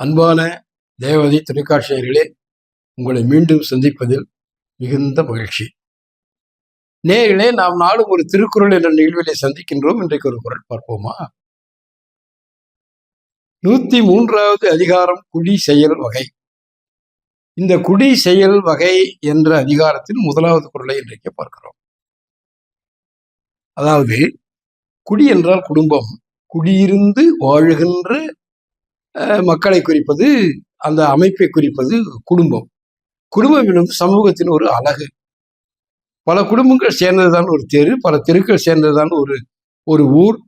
அன்பான தேவதை தொலைக்காட்சியர்களே உங்களை மீண்டும் சந்திப்பதில் மிகுந்த மகிழ்ச்சி. நேர்களே நாம் நாளும் ஒரு திருக்குறள் என்ற நிகழ்விலை சந்திக்கின்றோம். இன்றைக்கு ஒரு குரல் பார்ப்போமா? நூத்தி மூன்றாவது அதிகாரம் குடி செயல் வகை. இந்த குடி செயல் வகை என்ற அதிகாரத்தில் முதலாவது குரலை இன்றைக்கு பார்க்கிறோம். அதாவது குடி என்றால் குடும்பம். குடியிருந்து வாழுகின்ற மக்களை குறிப்பது அந்த அமைப்பை குறிப்பது குடும்பம். குடும்பம் என்பது சமூகத்தின் ஒரு அழகு. பல குடும்பங்கள் சேர்ந்ததுதான் ஒரு தெரு பல தெருக்கள் சேர்ந்ததுதான் ஒரு ஒரு ஊர்.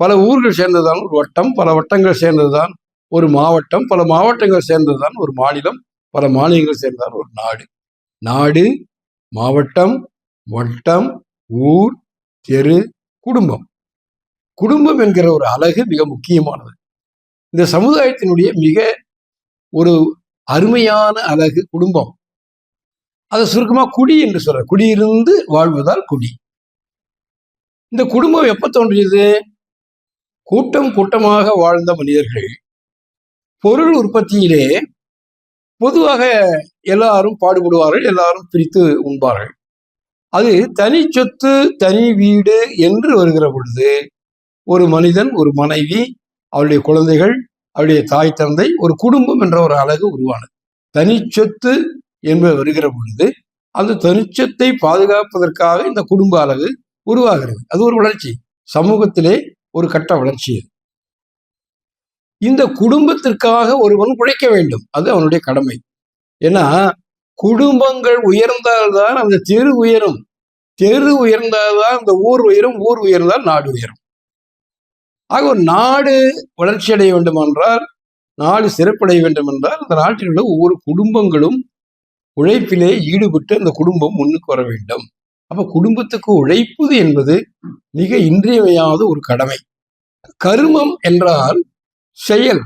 பல ஊர்கள் சேர்ந்ததுதான் ஒரு வட்டம் பல வட்டங்கள் சேர்ந்ததுதான் ஒரு மாவட்டம் பல மாவட்டங்கள் சேர்ந்ததுதான் ஒரு மாநிலம் பல மாநிலங்கள் சேர்ந்ததான் ஒரு நாடு. நாடு மாவட்டம் வட்டம் ஊர் தெரு குடும்பம். குடும்பம் என்கிற ஒரு அழகு மிக முக்கியமானது. இந்த சமுதாயத்தினுடைய மிக ஒரு அருமையான அழகு குடும்பம். அதை சுருக்கமாக குடி என்று சொல்ற குடியிருந்து வாழ்வதால் குடி. இந்த குடும்பம் எப்ப தோன்றியது? கூட்டம் கூட்டமாக வாழ்ந்த மனிதர்கள். பொருள் உற்பத்தியிலே பொதுவாக எல்லாரும் பாடுபடுவார்கள் எல்லாரும் பிரித்து உண்பார்கள். அது தனி சொத்து தனி வீடு என்று வருகிற பொழுது ஒரு மனிதன் ஒரு மனைவி அவருடைய குழந்தைகள் அவருடைய தாய் தந்தை ஒரு குடும்பம் என்ற ஒரு அழகு உருவானது. தனிச்சொத்து என்பது வருகிற பொழுது அந்த தனிச்சத்தை பாதுகாப்பதற்காக இந்த குடும்ப அழகு உருவாகிறது. அது ஒரு வளர்ச்சி. சமூகத்திலே ஒரு கட்ட வளர்ச்சி அது. இந்த குடும்பத்திற்காக ஒருவன் உழைக்க வேண்டும். அது அவனுடைய கடமை. ஏன்னா குடும்பங்கள் உயர்ந்தால்தான் அந்த தெரு உயரும். தெரு உயர்ந்தால்தான் அந்த ஊர் உயரும் ஊர் உயர்ந்தால் நாடு உயரும். ஆக ஒரு நாடு வளர்ச்சி அடைய வேண்டும் என்றால் நாடு சிறப்படைய வேண்டும் என்றால் அந்த நாட்டில் உள்ள ஒவ்வொரு குடும்பங்களும் உழைப்பிலே ஈடுபட்டு அந்த குடும்பம் முன்னுக்கு வர வேண்டும். அப்ப குடும்பத்துக்கு உழைப்பது என்பது மிக இன்றியமையாத ஒரு கடமை. கருமம் என்றால் செயல்.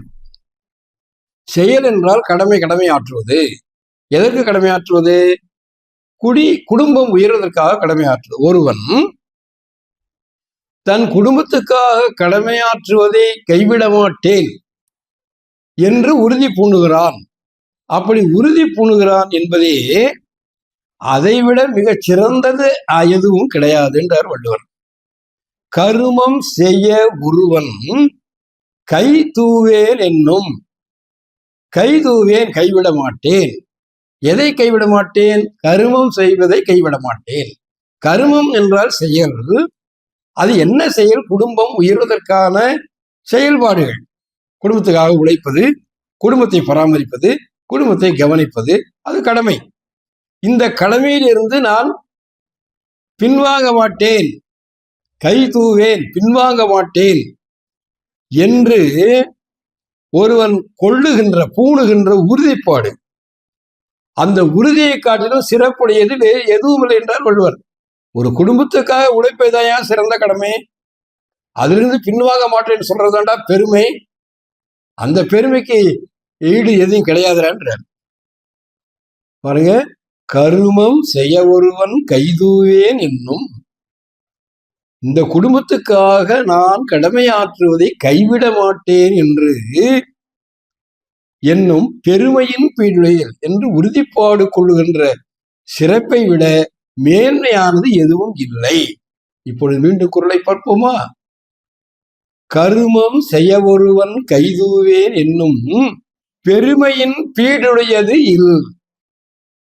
செயல் என்றால் கடமை கடமை ஆற்றுவது. எதற்கு கடமை ஆற்றுவது? குடி குடும்பம் உயர்வதற்காக கடமை ஆற்றுவது. ஒருவன் தன் குடும்பத்துக்காக கடமையாற்றுவதை கைவிட மாட்டேன் என்று உறுதி பூணுகிறான். அப்படி உறுதி பூணுகிறான் என்பதே அதைவிட மிகச் சிறந்தது எதுவும் கிடையாது என்றார் வள்ளுவர். கருமம் செய்ய ஒருவன் கை தூவேன் என்னும். கை தூவேன் கைவிட மாட்டேன். எதை கைவிட மாட்டேன்? கருமம் செய்வதை கைவிட மாட்டேன். கருமம் என்றால் செயல். அது என்ன செயல்? குடும்பம் உயர்வதற்கான செயல்பாடுகள். குடும்பத்துக்காக உழைப்பது குடும்பத்தை பராமரிப்பது குடும்பத்தை கவனிப்பது அது கடமை. இந்த கடமையிலிருந்து நான் பின்வாங்க மாட்டேன். கை தூவேன் பின்வாங்க மாட்டேன். என்று ஒருவன் கொள்ளுகின்ற பூணுகின்ற உறுதிப்பாடு. அந்த உறுதியை காட்டிலும் சிறப்புடையது வேறு எதுவும் இல்லை என்றார் வள்ளுவர். ஒரு குடும்பத்துக்காக உழைப்பதுதான் சிறந்த கடமை? அதிலிருந்து பின்வாங்க மாட்டேன்னு சொல்றதாண்டா பெருமை. அந்த பெருமைக்கு ஈடு எதுவும் கிடையாதுறான்றார் பாருங்க கருமம் செய்ய ஒருவன் கைதூவேன் என்னும். இந்த குடும்பத்துக்காக நான் கடமையாற்றுவதை கைவிட மாட்டேன் என்று என்னும் பெருமையின் பீடுழையில் என்று உறுதிப்பாடு கொள்ளுகின்ற சிறப்பை விட மேன்மையானது எதுவும் இல்லை. இப்பொழுது மீண்டும் குரலை பார்ப்போமா? கருமம் செய்ய ஒருவன் கைதூவேன் என்னும் பெருமையின் பீடுடையது இல்.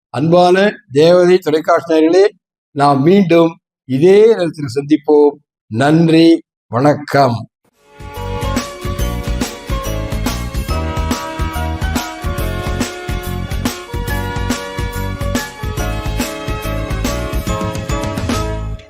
அன்பான தேவதை தொலைக்காட்சியர்களே நாம் மீண்டும் இதே நேரத்தில் சந்திப்போம். நன்றி வணக்கம்.